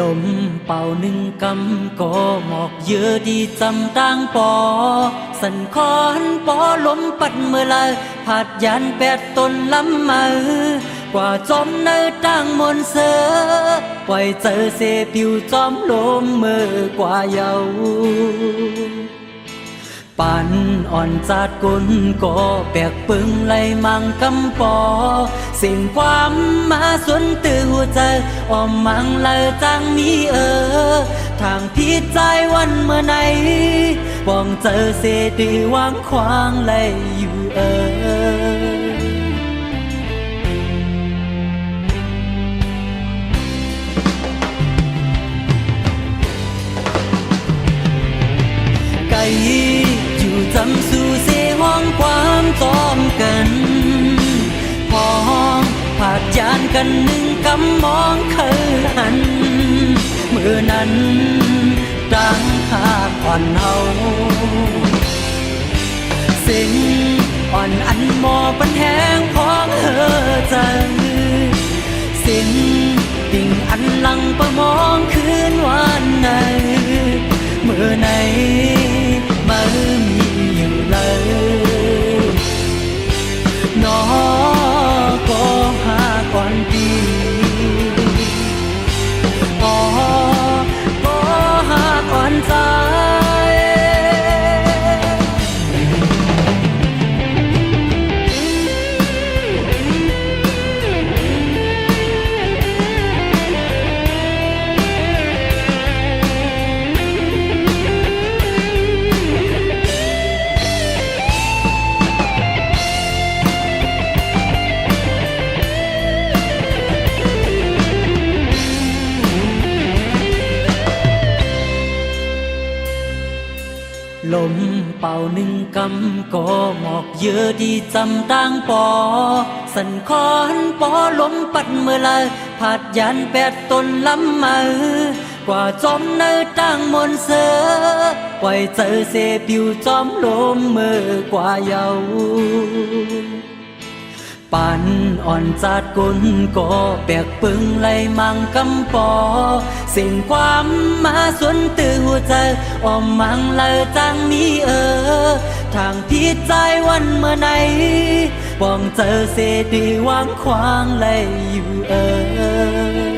ลมเป่าหนึ่งกำก็หมอกเยอะดีจำต่างปอ สันคอนปอลมปัดเมื่อไรผาดยันแปดตนลำมือกว่าจอมเนอตั้งมนเสือปล่อยเจอเสปิวจอมลมเมื่อกว่าเยาปันอ่อนจาดกุนก็แปกปึงไหลมังกำปอ สิ่งความมาสวนตื่ ใจออมมังเลยจังมีเออ ทางพิดใจวันเมื่อไหนบ้องเจอเสดีวางควางเลยอยู่เออ นกันหนึ่งกำมองเคยหัน เมื่อนั้นดังหากอ่อนเฮาสิ่งอ่อนอันมอปันแหงของเธอใจสิ่งติ่งอันลังประมองคืนวันไหนเมื่อไหนมามีอยู่เลยน้อก็หาก่ ลมเป่าหนึ่งกำก็หมอกเยอะดีจำต่างปอ สันคอนปอลมปัดเมื่อไรผาดยันแปดตนล้ำมือกว่าจอมเนอตั้งมนเสือปล่อยเจอเสปิวจอมลมเมื่อกว่าเยา ปันอ่อนจาดกุนก็แปกปึงไหลมังกำปอ สิ่งความมาสวนตื่หัวใจออมมังเลอจังมีเออ ทางพิดใจวันเมื่อไหนป้องเจอเสดีวางควางไหลอยู่เออ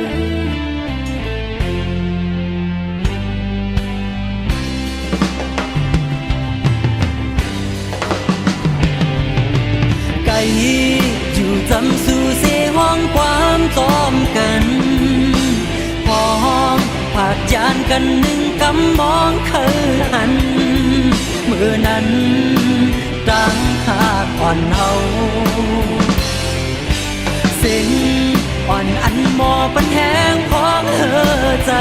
ไก่ ยู่จำสู่เสห้องความจอมกันพองผาดยานกันหนึ่งกำมองเคยหัน เมื่อนั้นดังหากอ่อนเฮาสิ่งอ่อนอันมอปันแหงของเธอใจ